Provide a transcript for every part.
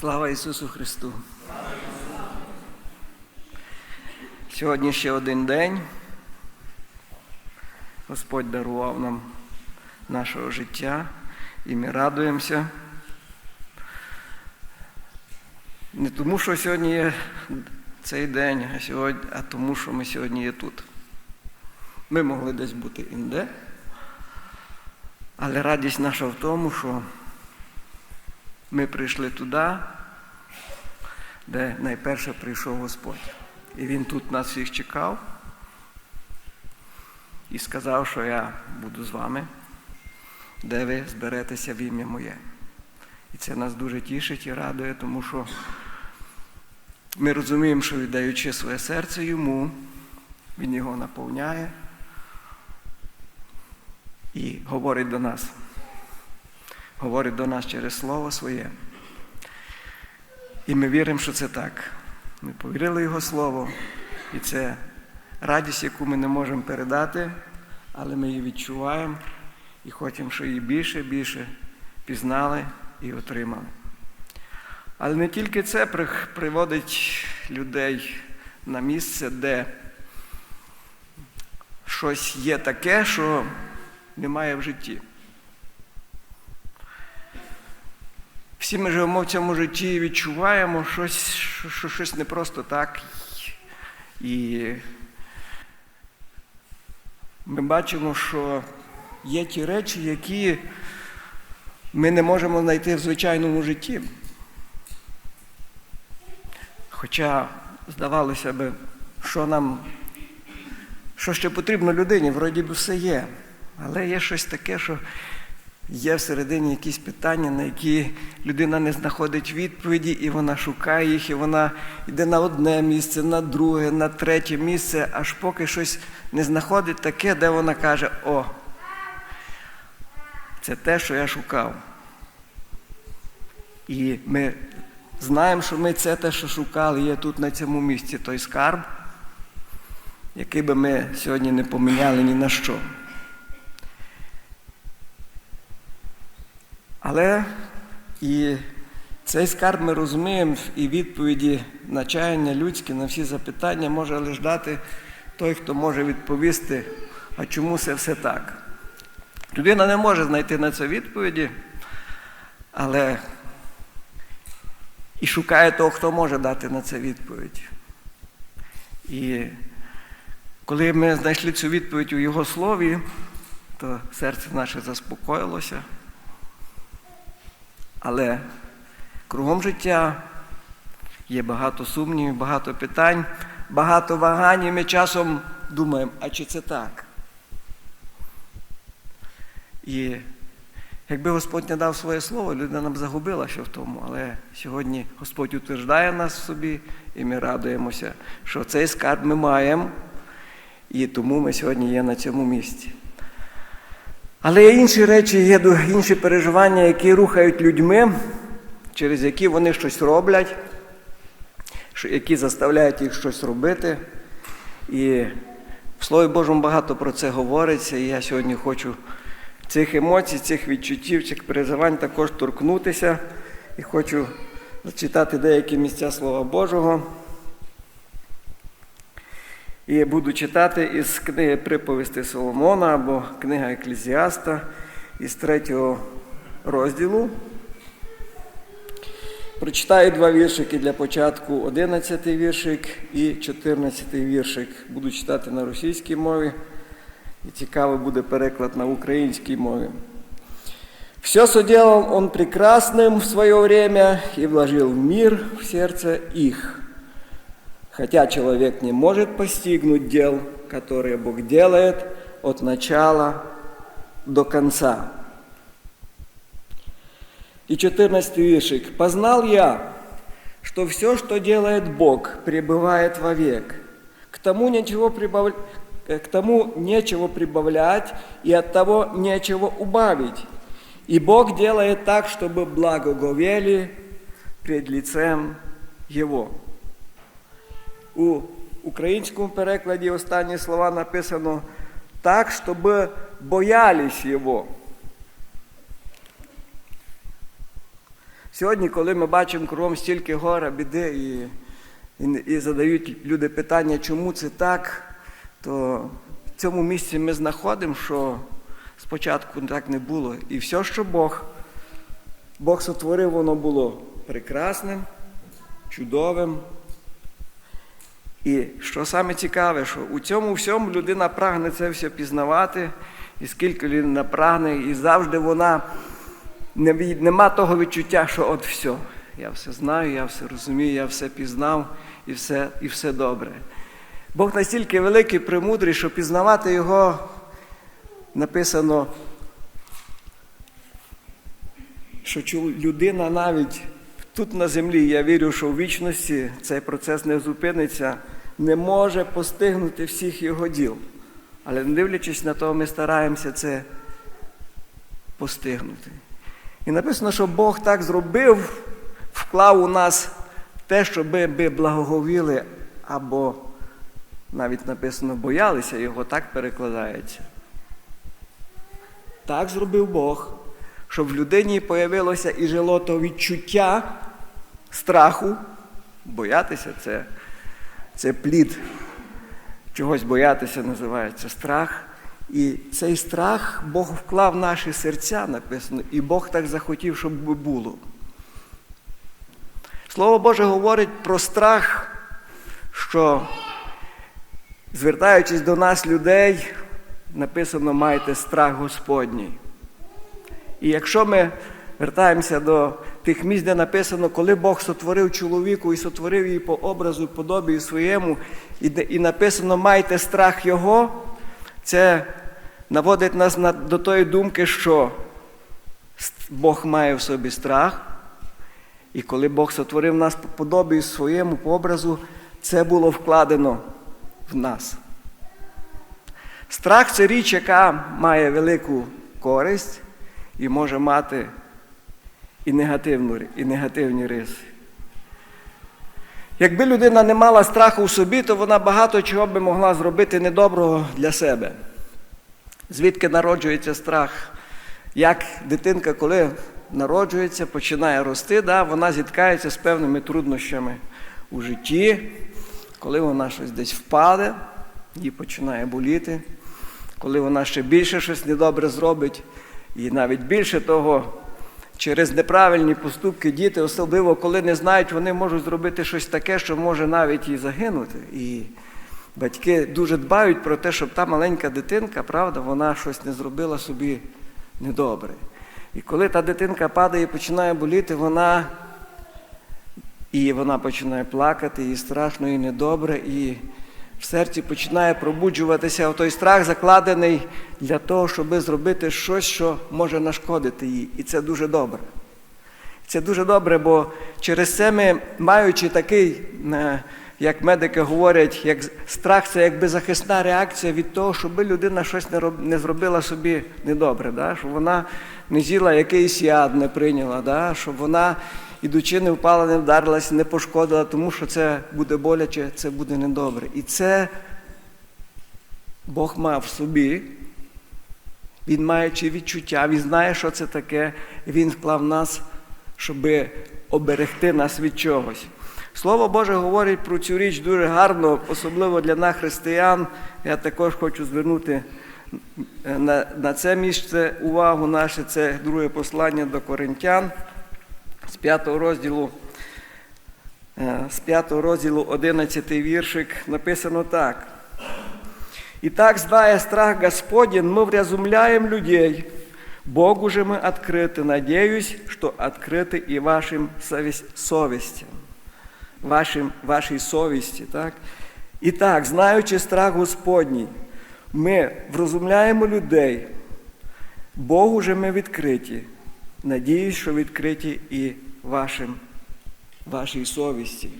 Слава Ісусу Христу! Сьогодні ще один день. Господь дарував нам нашого життя і ми радуємося. Не тому, що сьогодні є цей день, а, сьогодні, а тому, що ми сьогодні є тут. Ми могли десь бути інде, але радість наша в тому, що ми прийшли туди, де найперше прийшов Господь. І Він тут нас всіх чекав і сказав, що я буду з вами, де ви зберетеся в ім'я моє. І це нас дуже тішить і радує, тому що ми розуміємо, що віддаючи своє серце йому, він його наповняє і говорить до нас. Говорить до нас через Слово Своє. І ми віримо, що це так. Ми повірили Його Слово, і це радість, яку ми не можемо передати, але ми її відчуваємо і хочемо, щоб її більше і більше пізнали і отримали. Але не тільки це приводить людей на місце, де щось є таке, що немає в житті. Всі ми живемо в цьому житті і відчуваємо щось, що, що щось не просто так. І ми бачимо, що є ті речі, які ми не можемо знайти в звичайному житті. Хоча, здавалося б, що нам, що ще потрібно людині, вроді би все є. Але є щось таке, що є всередині якісь питання, на які людина не знаходить відповіді, і вона шукає їх, і вона йде на одне місце, на друге, на третє місце, аж поки щось не знаходить таке, де вона каже, о, це те, що я шукав. І ми знаємо, що ми це те, що шукали, є тут на цьому місці той скарб, який би ми сьогодні не поміняли ні на що. Але і цей скарб ми розуміємо, і відповіді на чаяння людське, на всі запитання може лише дати той, хто може відповісти, а чому це все так. Людина не може знайти на це відповіді, але і шукає того, хто може дати на це відповідь. І коли ми знайшли цю відповідь у Його слові, то серце наше заспокоїлося. Але кругом життя є багато сумнівів, багато питань, багато вагань, і ми часом думаємо, а чи це так? І якби Господь не дав своє слово, людина б загубилася в тому. Але сьогодні Господь утверждає нас в собі, і ми радуємося, що цей скарб ми маємо, і тому ми сьогодні є на цьому місці. Але є інші речі, є інші переживання, які рухають людьми, через які вони щось роблять, які заставляють їх щось робити. І в Слові Божому багато про це говориться. І я сьогодні хочу цих емоцій, цих відчуттів, цих переживань також торкнутися. І хочу зачитати деякі місця Слова Божого. І буду читати із книги Приповісти Соломона або книга Еклезіаста із третього розділу. Прочитаю два віршики для початку, 11 віршик і 14 віршик. Буду читати на російській мові. І цікавий буде переклад на українській мові. Все соделал он прекрасным в свое время и вложил мир в сердце их. Хотя человек не может постигнуть дел, которые Бог делает от начала до конца. И 14 вишек. «Познал я, что все, что делает Бог, пребывает вовек. К тому ничего, прибав... К тому нечего прибавлять, и от того нечего убавить. И Бог делает так, чтобы благоговели пред лицем Его». У українському перекладі останні слова написано так, щоб боялись Його. Сьогодні, коли ми бачимо кругом стільки гора, біди і, і, і задають люди питання, чому це так, то в цьому місці ми знаходимо, що спочатку так не було. І все, що Бог, Бог сотворив, воно було прекрасним, чудовим. І що саме цікаве, що у цьому всьому людина прагне це все пізнавати, і скільки людина прагне, і завжди вона не, нема того відчуття, що от все, я все знаю, я все розумію, я все пізнав і все, і все добре. Бог настільки великий, премудрий, що пізнавати його написано, що людина навіть тут на землі, я вірю, що в вічності цей процес не зупиниться, не може постигнути всіх його діл. Але не дивлячись на то, ми стараємося це постигнути. І написано, що Бог так зробив, вклав у нас те, щоб ми благоговіли, або навіть написано боялися його, так перекладається. Так зробив Бог, щоб в людині появилося і жило то відчуття страху. Боятися це, це плід. Чогось боятися називається страх. І цей страх Бог вклав в наші серця, написано, і Бог так захотів, щоб було. Слово Боже говорить про страх, що, звертаючись до нас, людей, написано, майте страх Господній. І якщо ми вертаємося до тих місць, де написано, коли Бог сотворив чоловіку і сотворив її по образу і подобію своєму, і, і написано майте страх Його, це наводить нас на, до тої думки, що Бог має в собі страх. І коли Бог сотворив нас по подобію своєму, по образу, це було вкладено в нас. Страх це річ, яка має велику користь і може мати і, негативну, і негативні риси. Якби людина не мала страху в собі, то вона багато чого би могла зробити недоброго для себе. Звідки народжується страх? Як дитинка, коли народжується, починає рости, да, вона зіткається з певними труднощами у житті, коли вона щось десь впаде, їй починає боліти, коли вона ще більше щось недобре зробить, і навіть більше того, через неправильні поступки діти, особливо коли не знають, вони можуть зробити щось таке, що може навіть і загинути. І батьки дуже дбають про те, щоб та маленька дитинка, правда, вона щось не зробила собі недобре. І коли та дитинка падає і починає боліти, вона і вона починає плакати, і страшно, і недобре, і в серці починає пробуджуватися той страх, закладений для того, щоб зробити щось, що може нашкодити їй. І це дуже добре. Це дуже добре, бо через це ми, маючи такий, е, як медики говорять, як страх це якби захисна реакція від того, щоб людина щось не, роб, не зробила собі недобре, да? щоб вона не з'їла якийсь яд, не прийняла, да? щоб вона, ідучи, не впала, не вдарилася, не пошкодила, тому що це буде боляче, це буде недобре. І це Бог мав в собі. Він маючи відчуття, він знає, що це таке, він вклав нас, щоб оберегти нас від чогось. Слово Боже говорить про цю річ дуже гарно, особливо для нас, християн. Я також хочу звернути на, на це місце увагу наше, це друге послання до Коринтян з 5 розділу, е, з 5 розділу 11 віршик написано так. И так, зная страх Господень, мы вразумляем людей. Богу же мы открыты. Надеюсь, что открыты и вашим совесть, совестям. Вашим, вашій совісті. Так? І так, знаючи страх Господній, ми врозумляємо людей. Богу же ми відкриті. Надіюсь, що відкриті і вашим, вашій совісті,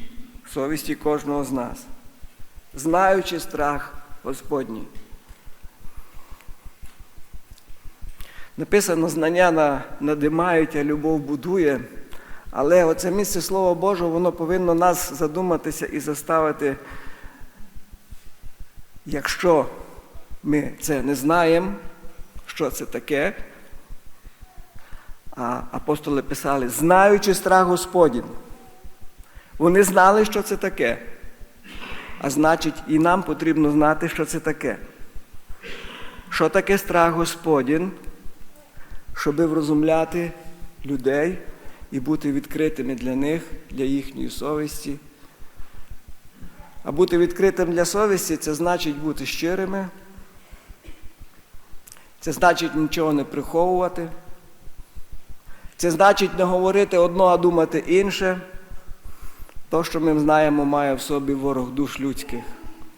совісті кожного з нас. Знаючи страх Господній. Написано, знання на- надимають, а любов будує. Але оце місце Слова Божого, воно повинно нас задуматися і заставити, якщо ми це не знаємо, що це таке, А апостоли писали, знаючи страх Господній. Вони знали, що це таке. А значить, і нам потрібно знати, що це таке. Що таке страх Господній, щоб врозумляти людей і бути відкритими для них, для їхньої совісті. А бути відкритим для совісті це значить бути щирими. Це значить нічого не приховувати. Це значить не говорити одно, а думати інше. То, що ми знаємо, має в собі ворог душ людських.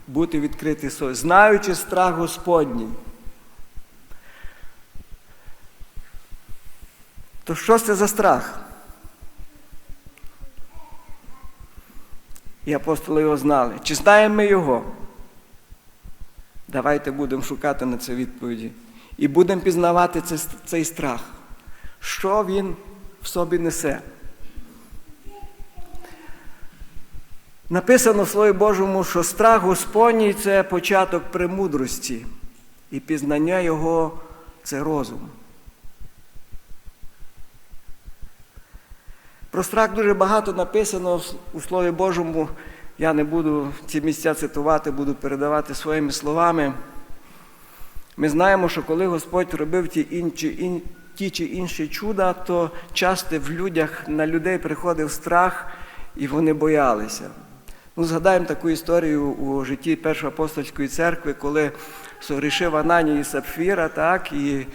Бути відкритий совість, знаючи страх Господній. То що це за страх? І апостоли його знали. Чи знаємо ми його? Давайте будемо шукати на це відповіді. І будемо пізнавати цей, страх. Що він в собі несе? Написано в Слові Божому, що страх Господній це початок премудрості, і пізнання Його це розум. Про страх дуже багато написано у Слові Божому. Я не буду ці місця цитувати, буду передавати своїми словами. Ми знаємо, що коли Господь робив ті, інші, ін, ті чи інші чуда, то часто в людях на людей приходив страх, і вони боялися. Ну, Згадаємо таку історію у житті Першої апостольської церкви, коли согрішив Анані і Сапфіра, так, і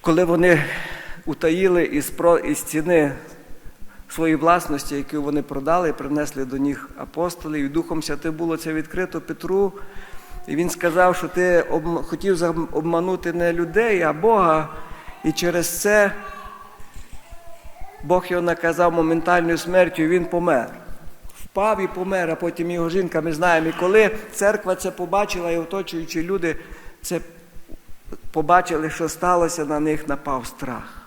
коли вони утаїли із, із ціни свої власності, які вони продали, і принесли до них апостолів. І Духом Святим було це відкрито Петру. І він сказав, що ти об... хотів обманути не людей, а Бога. І через це Бог його наказав моментальною смертю, і він помер. Впав і помер, а потім його жінка, ми знаємо. І коли церква це побачила, і оточуючі люди це побачили, що сталося, на них напав страх.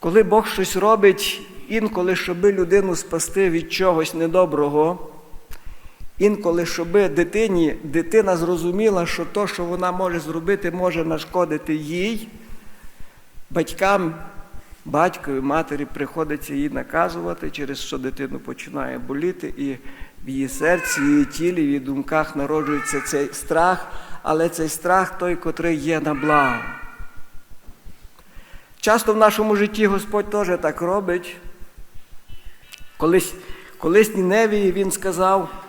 Коли Бог щось робить, інколи, щоби людину спасти від чогось недоброго, інколи, щоби дитині, дитина зрозуміла, що то, що вона може зробити, може нашкодити їй, батькам, батькові, матері приходиться її наказувати, через що дитину починає боліти, і в її серці, в її тілі, в її думках народжується цей страх, але цей страх той, котрий є на благо. Часто в нашому житті Господь теж так робить. Колись, колись Ніневії він сказав,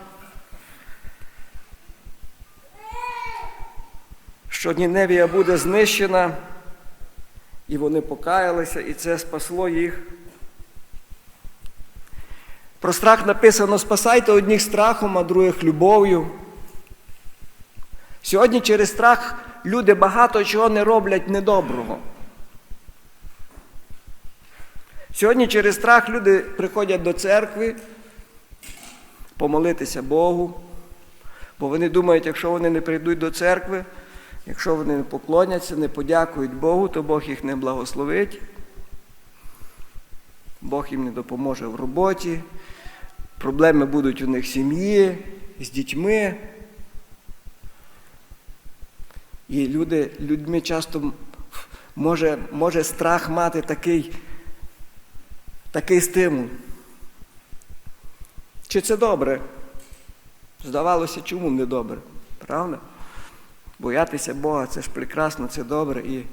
що Ніневія буде знищена, і вони покаялися, і це спасло їх. Про страх написано: спасайте одних страхом, а других любов'ю. Сьогодні через страх люди багато чого не роблять недоброго. Сьогодні через страх люди приходять до церкви помолитися Богу, бо вони думають, якщо вони не прийдуть до церкви, якщо вони не поклоняться, не подякують Богу, то Бог їх не благословить, Бог їм не допоможе в роботі, проблеми будуть у них в сім'ї, з дітьми. І люди, людьми часто може, може страх мати такий такий стимул. Чи це добре? Здавалося, чому не добре? Правда? Боятися Бога це ж прекрасно, це добре. І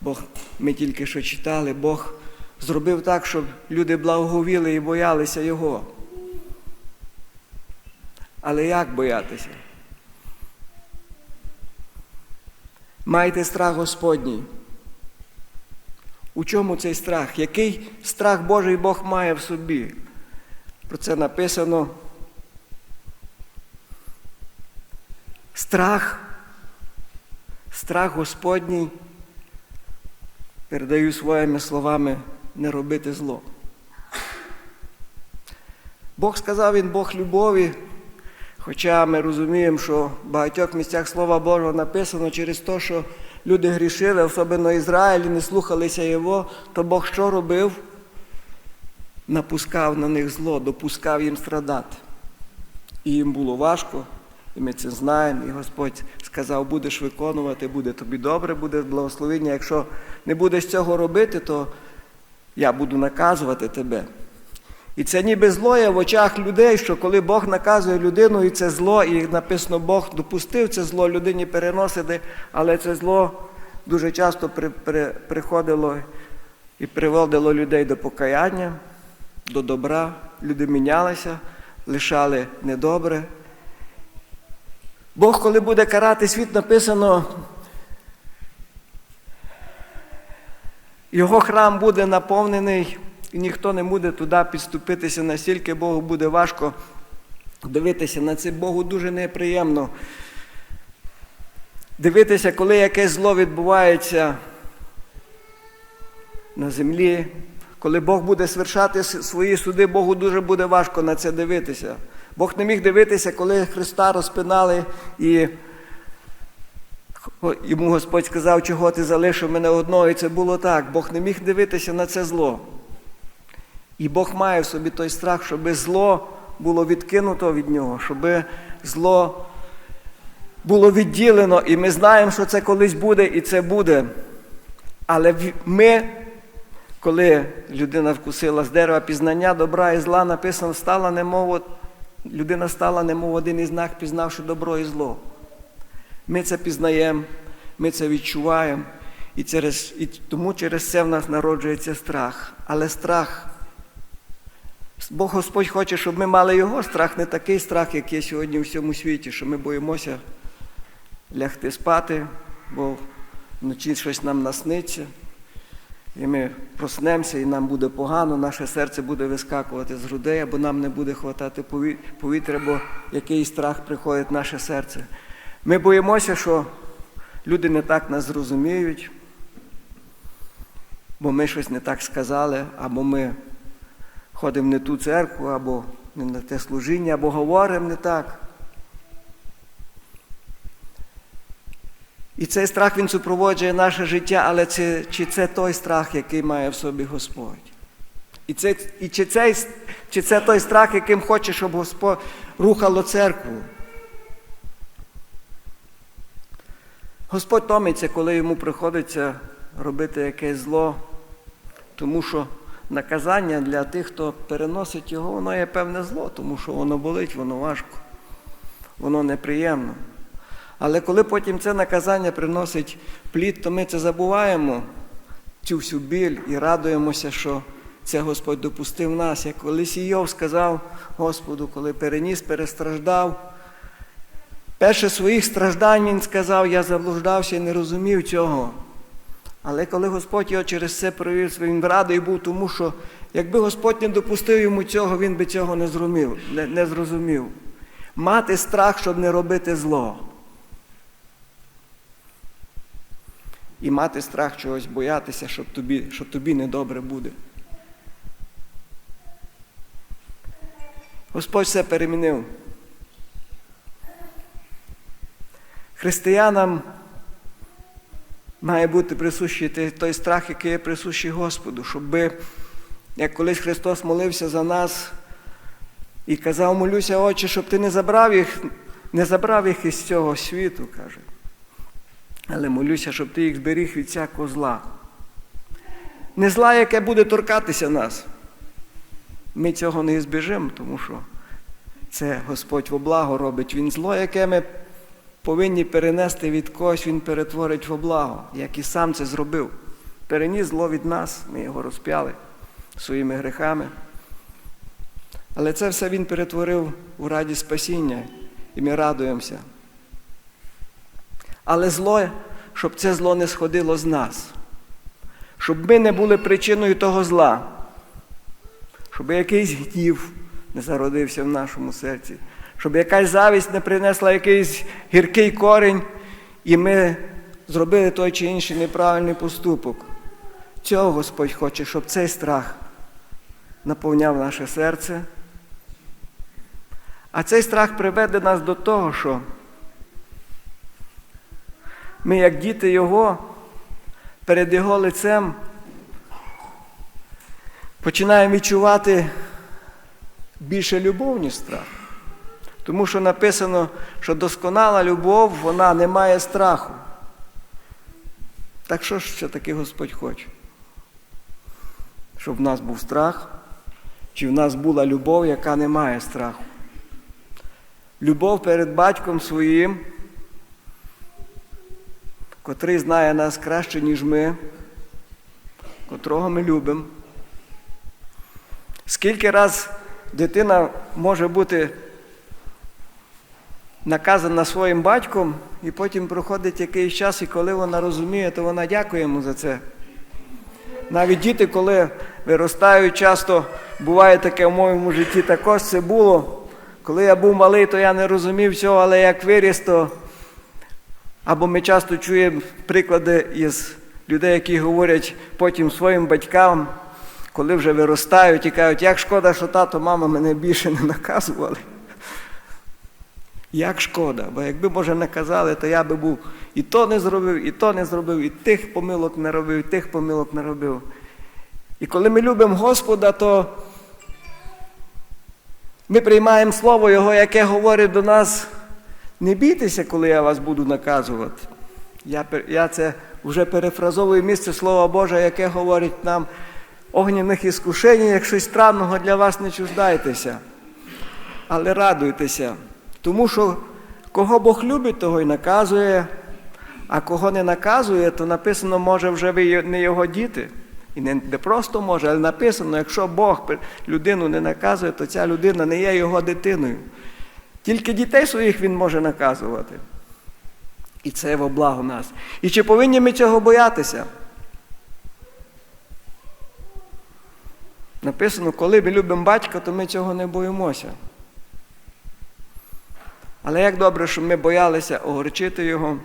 Бог, ми тільки що читали, Бог зробив так, щоб люди благовіли і боялися Його. Але як боятися? Майте страх Господній. У чому цей страх? Який страх Божий Бог має в собі? Про це написано. Страх, страх Господній, передаю своїми словами, не робити зло. Бог сказав, Він Бог любові, хоча ми розуміємо, що в багатьох місцях Слова Божого написано через те, що люди грішили, особливо Ізраїль, не слухалися Його, то Бог що робив? Напускав на них зло, допускав їм страдати. І їм було важко, І ми це знаємо, і Господь сказав, будеш виконувати, буде тобі добре, буде благословення. Якщо не будеш цього робити, то я буду наказувати тебе. І це ніби зло є в очах людей, що коли Бог наказує людину, і це зло, і написано, Бог допустив це зло людині переносити, але це зло дуже часто при, при, приходило і приводило людей до покаяння, до добра. Люди мінялися, лишали недобре. Бог, коли буде карати світ, написано, його храм буде наповнений, і ніхто не буде туди підступитися, настільки Богу буде важко дивитися на це. Богу дуже неприємно. Дивитися, коли якесь зло відбувається на землі, коли Бог буде свершати свої суди, Богу дуже буде важко на це дивитися. Бог не міг дивитися, коли Христа розпинали, і йому Господь сказав, чого ти залишив мене одного, і це було так. Бог не міг дивитися на це зло. І Бог має в собі той страх, щоб зло було відкинуто від нього, щоб зло було відділено, і ми знаємо, що це колись буде, і це буде. Але ми, коли людина вкусила з дерева пізнання добра і зла, написано, стала немов, людина стала немов один із знак, пізнавши добро і зло. Ми це пізнаємо, ми це відчуваємо, і, через, і тому через це в нас народжується страх. Але страх, Бог Господь хоче, щоб ми мали його страх, не такий страх, як є сьогодні у всьому світі, що ми боїмося лягти спати, бо вночі щось нам насниться. І ми проснемося, і нам буде погано, наше серце буде вискакувати з грудей, або нам не буде хватати повітря, бо який страх приходить в наше серце. Ми боїмося, що люди не так нас зрозуміють, бо ми щось не так сказали, або ми ходимо не ту церкву, або не на те служіння, або говоримо не так. І цей страх він супроводжує наше життя, але це, чи це той страх, який має в собі Господь? І це, і чи, цей, чи це той страх, яким хоче, щоб Господь рухало церкву? Господь томиться, коли йому приходиться робити якесь зло, тому що наказання для тих, хто переносить його, воно є певне зло, тому що воно болить, воно важко, воно неприємно. Але коли потім це наказання приносить плід, то ми це забуваємо, цю всю біль і радуємося, що це Господь допустив нас. Як колись Йов сказав Господу, коли переніс, перестраждав. Перше своїх страждань він сказав, я заблуждався і не розумів цього. Але коли Господь його через це провів, він радий був, тому що якби Господь не допустив йому цього, він би цього не зрозумів. Не, не зрозумів. Мати страх, щоб не робити зло. І мати страх чогось боятися, що тобі, що тобі недобре буде. Господь все перемінив. Християнам має бути присущий той страх, який є присущий Господу, щоб, як колись Христос молився за нас і казав, молюся, Отче, щоб ти не забрав їх, не забрав їх із цього світу, каже. Але молюся, щоб ти їх зберіг від всякого зла. Не зла, яке буде торкатися нас. Ми цього не збіжимо, тому що це Господь во благо робить. Він зло, яке ми повинні перенести від когось, Він перетворить во благо, як і сам це зробив. Переніс зло від нас, ми його розп'яли своїми грехами. Але це все Він перетворив у раді спасіння, і ми радуємося. Але зло, щоб це зло не сходило з нас, щоб ми не були причиною того зла, щоб якийсь гнів не зародився в нашому серці, щоб якась завість не принесла якийсь гіркий корінь, і ми зробили той чи інший неправильний поступок. Цього Господь хоче, щоб цей страх наповняв наше серце. А цей страх приведе нас до того, що ми, як діти Його, перед Його лицем починаємо відчувати більше любов, ніж страх. Тому що написано, що досконала любов, вона не має страху. Так що ж все таки Господь хоче? Щоб в нас був страх, чи в нас була любов, яка не має страху. Любов перед батьком своїм, котрий знає нас краще, ніж ми, котрого ми любимо. Скільки раз дитина може бути наказана своїм батьком, і потім проходить якийсь час, і коли вона розуміє, то вона дякує йому за це. Навіть діти, коли виростають, часто буває таке в моєму житті, також це було. Коли я був малий, то я не розумів цього, але як виріс, то або ми часто чуємо приклади із людей, які говорять потім своїм батькам, коли вже виростають і кажуть, як шкода, що тато, мама мене більше не наказували. Як шкода, бо якби, може, наказали, то я би був і то не зробив, і то не зробив, і тих помилок не робив, і тих помилок не робив. І коли ми любимо Господа, то ми приймаємо Слово Його, яке говорить до нас, не бійтеся, коли я вас буду наказувати. Я, я це вже перефразовую місце Слова Боже, яке говорить нам огняних іскушень, як щось странного для вас не чуждайтеся, але радуйтеся. Тому що кого Бог любить, того й наказує, а кого не наказує, то написано, може вже ви не його діти. І не, просто може, але написано, якщо Бог людину не наказує, то ця людина не є його дитиною. Тільки дітей своїх він може наказувати. І це во благо нас. І чи повинні ми цього боятися? Написано, коли ми любимо батька, то ми цього не боїмося. Але як добре, щоб ми боялися огорчити його,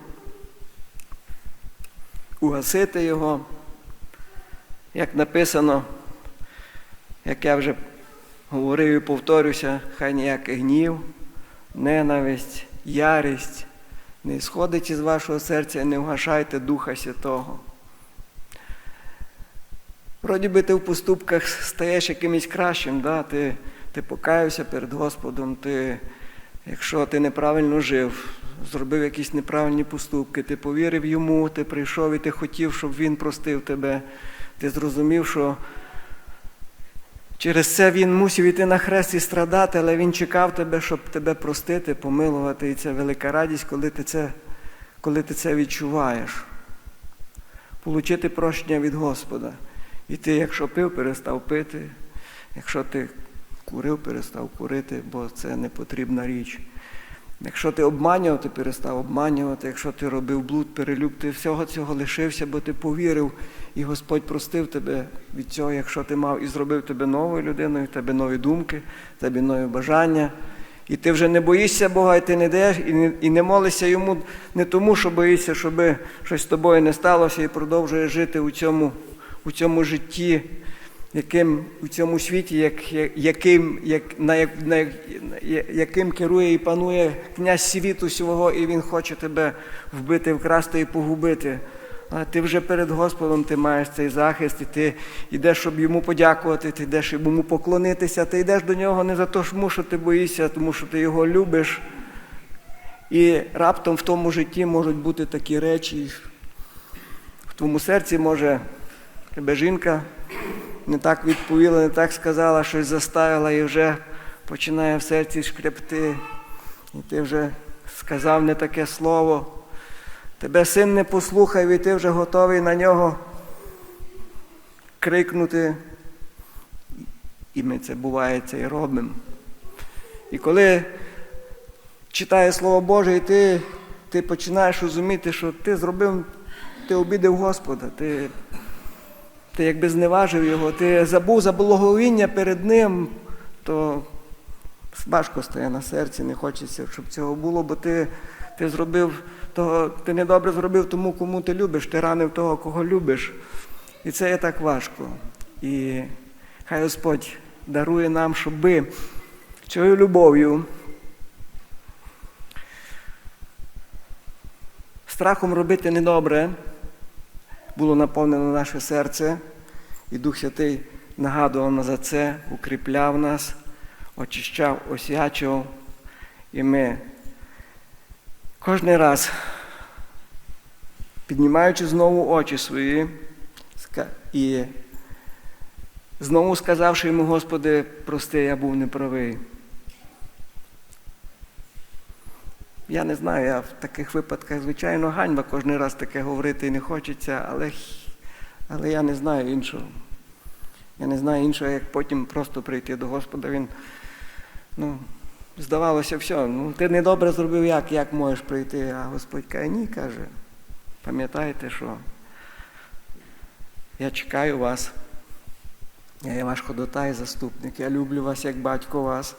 угасити його, як написано, як я вже говорив і повторюся, хай ніякий гнів, ненависть, ярість не сходить із вашого серця не вгашайте Духа Святого. Вроді би ти в поступках стаєш якимось кращим, да? ти, ти покаявся перед Господом, ти, якщо ти неправильно жив, зробив якісь неправильні поступки, ти повірив йому, ти прийшов і ти хотів, щоб він простив тебе. Ти зрозумів, що через це він мусив іти на хрест і страдати, але він чекав тебе, щоб тебе простити, помилувати. І це велика радість, коли ти це, коли ти це відчуваєш. Получити прощення від Господа. І ти, якщо пив, перестав пити, якщо ти курив, перестав курити, бо це не потрібна річ. Якщо ти обманював, ти перестав обманювати, якщо ти робив блуд, перелюб, ти всього цього лишився, бо ти повірив, і Господь простив тебе від цього, якщо ти мав і зробив тебе новою людиною, в тебе нові думки, в тебе нові бажання. І ти вже не боїшся Бога, і ти не йдеш, і не, і не молишся йому не тому, що боїшся, щоб щось з тобою не сталося, і продовжуєш жити у цьому, у цьому житті, яким у цьому світі, як, яким, як, на, на, яким керує і панує князь світу свого, і він хоче тебе вбити, вкрасти і погубити. А ти вже перед Господом ти маєш цей захист, і ти йдеш, щоб йому подякувати, ти йдеш йому поклонитися, ти йдеш до нього не за те, що ти боїшся, тому що ти його любиш. І раптом в тому житті можуть бути такі речі. В твоєму серці може тебе жінка не так відповіла, не так сказала, щось заставила і вже починає в серці шкребти. І ти вже сказав не таке слово. Тебе син не послухав, і ти вже готовий на нього крикнути. І ми це буває це і робимо. І коли читає Слово Боже, і ти ти починаєш розуміти, що ти зробив, ти обідав Господа, ти ти якби зневажив його, ти забув за благовіння перед Ним, то важко стає на серці, не хочеться, щоб цього було, бо ти ти зробив того, ти недобре зробив тому, кому ти любиш, ти ранив того, кого любиш. І це є так важко. І хай Господь дарує нам, щоби цією любов'ю, страхом робити недобре, було наповнено наше серце, і Дух Святий нагадував нас за це, укріпляв нас, очищав, освячував. І ми кожен раз, піднімаючи знову очі свої, і знову сказавши йому, Господи, прости, я був неправий. Я не знаю, я в таких випадках, звичайно, ганьба кожен раз таке говорити і не хочеться, але, але я не знаю іншого. Я не знаю іншого, як потім просто прийти до Господа. Він, ну, здавалося, все, ну ти недобре зробив, як, як можеш прийти? А Господь каже, ні, каже, пам'ятайте, що я чекаю вас. Я є ваш ходотай, заступник. Я люблю вас як батько вас,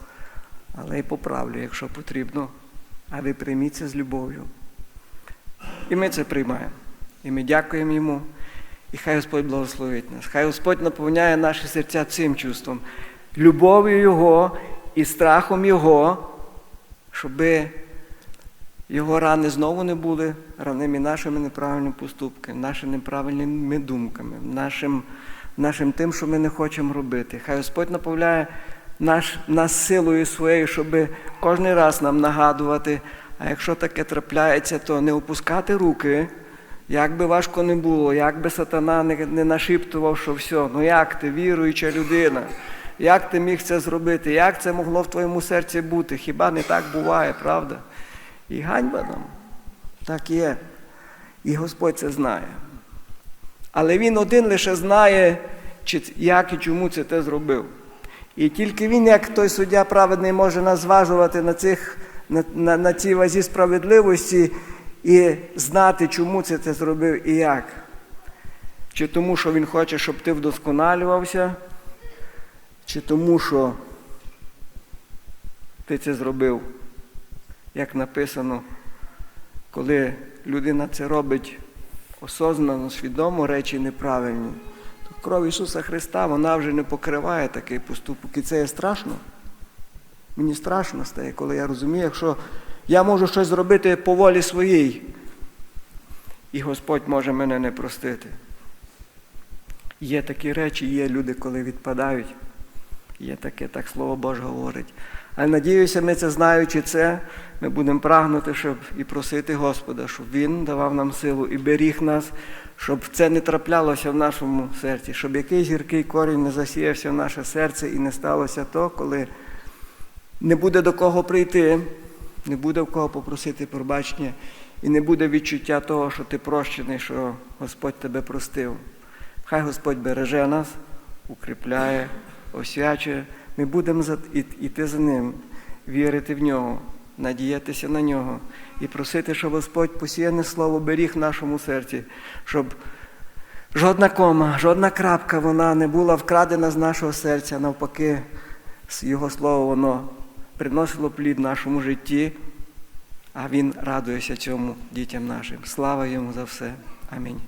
але і поправлю, якщо потрібно. А ви прийміть це з любов'ю. І ми це приймаємо. І ми дякуємо йому. І хай Господь благословить нас. Хай Господь наповняє наші серця цим чувством, любов'ю Його і страхом Його, щоби його рани знову не були раними нашими неправильними поступками, нашими неправильними думками, нашим, нашим тим, що ми не хочемо робити. Хай Господь наповняє наш, нас силою своєю, щоб кожен раз нам нагадувати, а якщо таке трапляється, то не опускати руки. Як би важко не було, як би сатана не, не нашіптував, що все, ну як ти, віруюча людина, як ти міг це зробити, як це могло в твоєму серці бути? Хіба не так буває, правда? І ганьба нам. Так є. І Господь це знає. Але Він один лише знає, як і чому це те зробив. І тільки він, як той суддя праведний, може нас зважувати на, цих, на, на, на цій вазі справедливості і знати, чому це ти зробив і як. Чи тому, що він хоче, щоб ти вдосконалювався, чи тому, що ти це зробив, як написано, коли людина це робить осознано, свідомо речі неправильні, кров Ісуса Христа вона вже не покриває такий поступок. І це є страшно. Мені страшно стає, коли я розумію, якщо я можу щось зробити по волі своїй, і Господь може мене не простити. Є такі речі, є люди, коли відпадають. Є таке, так Слово Боже говорить. Але надіюся, ми це знаючи це, ми будемо прагнути, щоб і просити Господа, щоб Він давав нам силу і беріг нас, щоб це не траплялося в нашому серці, щоб якийсь гіркий корінь не засіявся в наше серце і не сталося то, коли не буде до кого прийти, не буде в кого попросити пробачення, і не буде відчуття того, що ти прощений, що Господь тебе простив. Хай Господь береже нас, укріпляє, освячує. Ми будемо іти за ним, вірити в нього, надіятися на нього і просити, щоб Господь посіяне слово беріг в нашому серці, щоб жодна кома, жодна крапка вона не була вкрадена з нашого серця, навпаки, Його слово воно приносило плід в нашому житті, а Він радується цьому дітям нашим. Слава йому за все. Амінь.